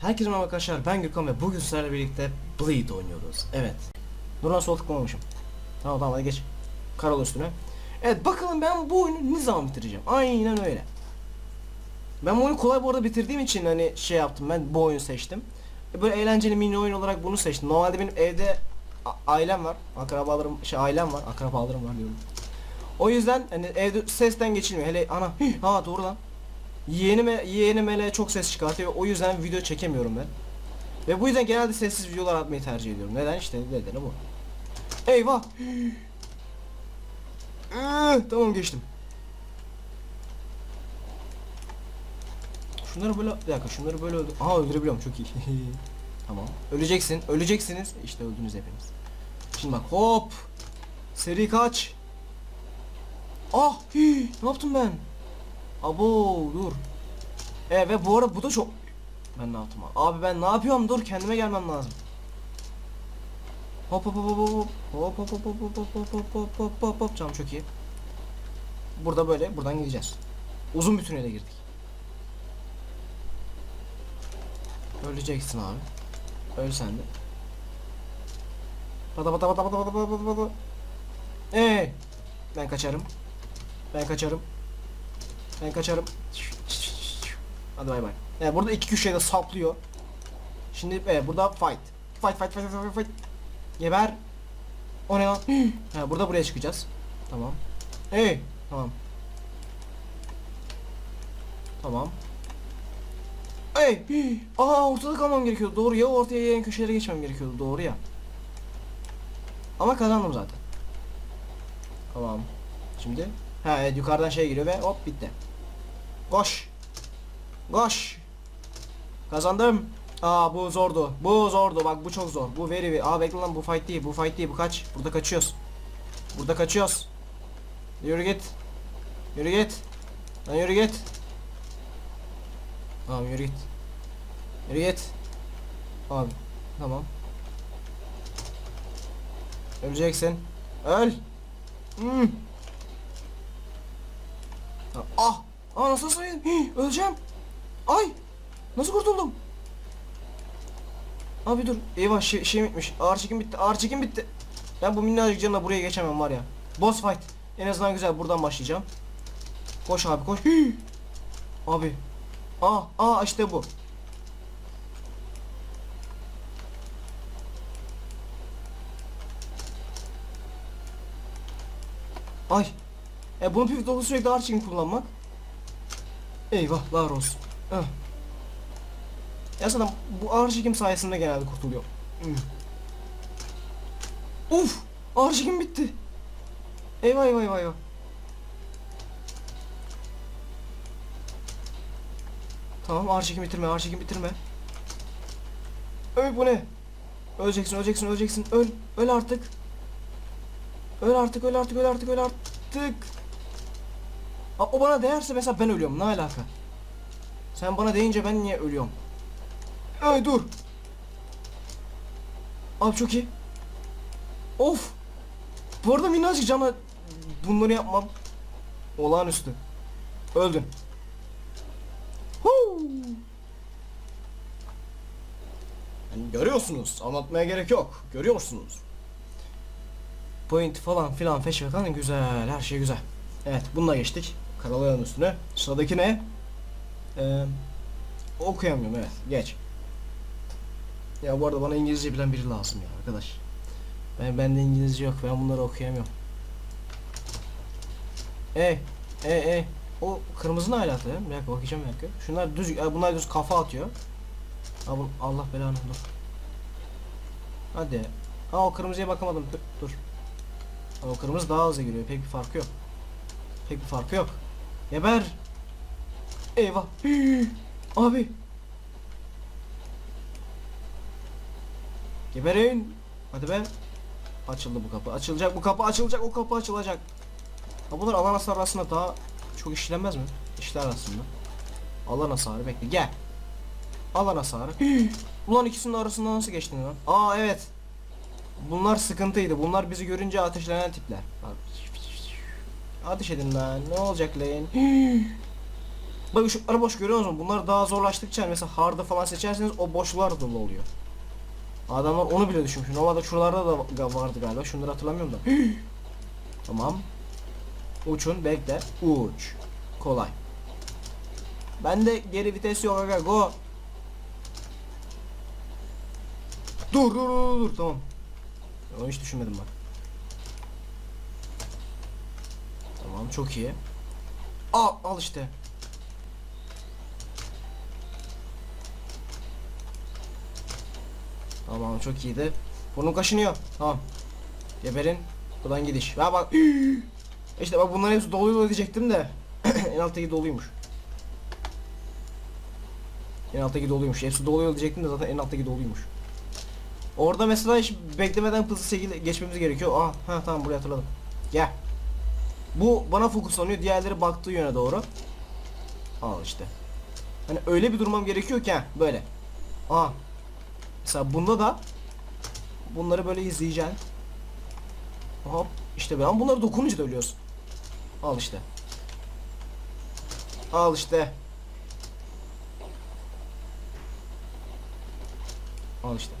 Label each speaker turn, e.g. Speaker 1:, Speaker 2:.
Speaker 1: Herkese merhaba arkadaşlar ben Gürkan ve bugün sizlerle birlikte Bleed oynuyoruz. Evet. Dur lan sol tıklamamışım. Tamam tamam hadi geç. Karal üstüne. Evet bakalım ben bu oyunu ne zaman bitireceğim. Aynen öyle. Ben bu oyunu kolay bu arada bitirdiğim için hani şey yaptım ben bu oyunu seçtim. E, Böyle eğlenceli mini oyun olarak bunu seçtim. Normalde benim evde ailem var. Akrabalarım şey ailem var. Akrabalarım var diyorum. O yüzden hani evde sesten geçilmiyor. Hele ana hih, ha doğru lan. Yeğeni, me yeğeni meleğe çok ses çıkartıyor. O yüzden video çekemiyorum ben. Ve bu yüzden genelde sessiz videolar atmayı tercih ediyorum. Neden? İşte nedeni bu. Eyvah! Tamam geçtim. Şunları böyle bir dakika şunları böyle öldür. Aha öldürebiliyorum çok iyi. tamam. Öleceksin. Öleceksiniz. İşte öldünüz hepiniz. Şimdi bak hop. Seri kaç. Ah! hii, ne yaptım ben? Abo dur. E ve bu arada bu da çok ben ne yaptım abi? Ben ne yapıyorum? Dur kendime gelmem lazım. Hop hop hop hop hop hop hop hop hop hop hop hop hop hop hop hop Tamam çok iyi. Burada böyle buradan gideceğiz. Uzun bir tünele girdik. Öleceksin abi. Öl sen de. Pata pata pata pata pata pata pata. Ee, ben kaçarım. Ben kaçarım. Ben kaçarım. Hadi bay bay. Evet burada iki köşeye de saplıyor. Şimdi evet burada fight. Fight fight fight fight fight. Geber. O ne lan? ha, burada buraya çıkacağız. Tamam. Hey. Tamam. Tamam. Hey. Aa ortada kalmam gerekiyordu. Doğru ya ortaya ya en köşelere geçmem gerekiyordu. Doğru ya. Ama kazandım zaten. Tamam. Şimdi. Ha evet yukarıdan şey giriyor ve hop bitti. Koş. Koş. Kazandım. Aa bu zordu. Bu zordu. Bak bu çok zor. Bu very very. Aa bekle lan bu fight değil. Bu fight değil. Bu kaç. Burada kaçıyoruz. Burada kaçıyoruz. Yürü git. Yürü git. Lan yürü git. Tamam yürü git. Yürü git. Abi. Tamam. Öleceksin. Öl. Hmm. Ah! Aa nasıl sayın? Hii, öleceğim. Ay! Nasıl kurtuldum? Abi dur. Eyvah şey, şey bitmiş. Ağır çekim bitti. Ağır çekim bitti. Ben bu minnacık canla buraya geçemem var ya. Boss fight. En azından güzel buradan başlayacağım. Koş abi koş. Hii. Abi. Aa, aa işte bu. Ay. E püf noktası sürekli ağır çekim kullanmak. Eyvahlar olsun. Heh. Ya sana bu ağır çekim sayesinde genelde kurtuluyor. Uf! Ağır çekim bitti. Eyvah eyvah eyvah eyvah. Tamam ağır çekim bitirme ağır çekim bitirme. Öl bu ne? Öleceksin öleceksin öleceksin öl öl artık. Öl artık öl artık öl artık öl artık. O bana değerse mesela ben ölüyorum ne alaka? Sen bana deyince ben niye ölüyorum? Ay dur. Abi çok iyi. Of. Bu arada minnacık canla bunları yapmam. Olağanüstü. Öldün. Huu. Yani görüyorsunuz. Anlatmaya gerek yok. Görüyorsunuz. Point falan filan feşve falan güzel. Her şey güzel. Evet bununla geçtik. Karalayalım üstüne. Sıradaki ne? Ee, okuyamıyorum evet. Geç. Ya bu arada bana İngilizce bilen biri lazım ya arkadaş. Ben bende İngilizce yok. Ben bunları okuyamıyorum. E, e, e. O kırmızı ne alaka ya? Bir dakika bakacağım bir dakika. Şunlar düz, ya bunlar düz kafa atıyor. Ha Allah belanı dur. Hadi. Ha o kırmızıya bakamadım. Dur. dur. Ha, o kırmızı daha hızlı giriyor. Pek bir farkı yok. Pek bir farkı yok. Geber. Eyvah. Abi. Geberin. Hadi be. Açıldı bu kapı. Açılacak bu kapı açılacak. O kapı açılacak. Ha bunlar alan hasarı aslında daha çok işlenmez mi? İşler aslında. Alan hasarı bekle gel. Alan hasarı. Ulan ikisinin arasında nasıl geçtin lan? Aa evet. Bunlar sıkıntıydı. Bunlar bizi görünce ateşlenen tipler. Ateş edin lan. Ne olacak lan? Bak ışıkları boş görüyor musun? Bunlar daha zorlaştıkça mesela hard'ı falan seçerseniz o boşluklar dolu oluyor. Adamlar onu bile düşünmüş. Normalde şuralarda da vardı galiba. Şunları hatırlamıyorum da. tamam. Uçun bekle. Uç. Kolay. Bende geri vites yok aga go. Dur dur dur dur tamam. Onu hiç düşünmedim bak. Çok iyi. Al al işte. Tamam çok iyiydi. Burnum kaşınıyor. Tamam. Geberin. Buradan gidiş. Ha bak. İşte bak bunların hepsi doluyor diyecektim de. en alttaki doluymuş. En alttaki doluymuş. Hepsi doluyor diyecektim de zaten en alttaki doluymuş. Orada mesela hiç beklemeden hızlı şekilde geçmemiz gerekiyor. Ah, ha tamam burayı hatırladım. Gel. Bu bana fokuslanıyor. Diğerleri baktığı yöne doğru. Al işte. Hani öyle bir durmam gerekiyor ki ha, böyle. Aa. Mesela bunda da bunları böyle izleyeceksin. Hop işte böyle bunları dokununca da ölüyorsun. Al işte. Al işte. Al işte.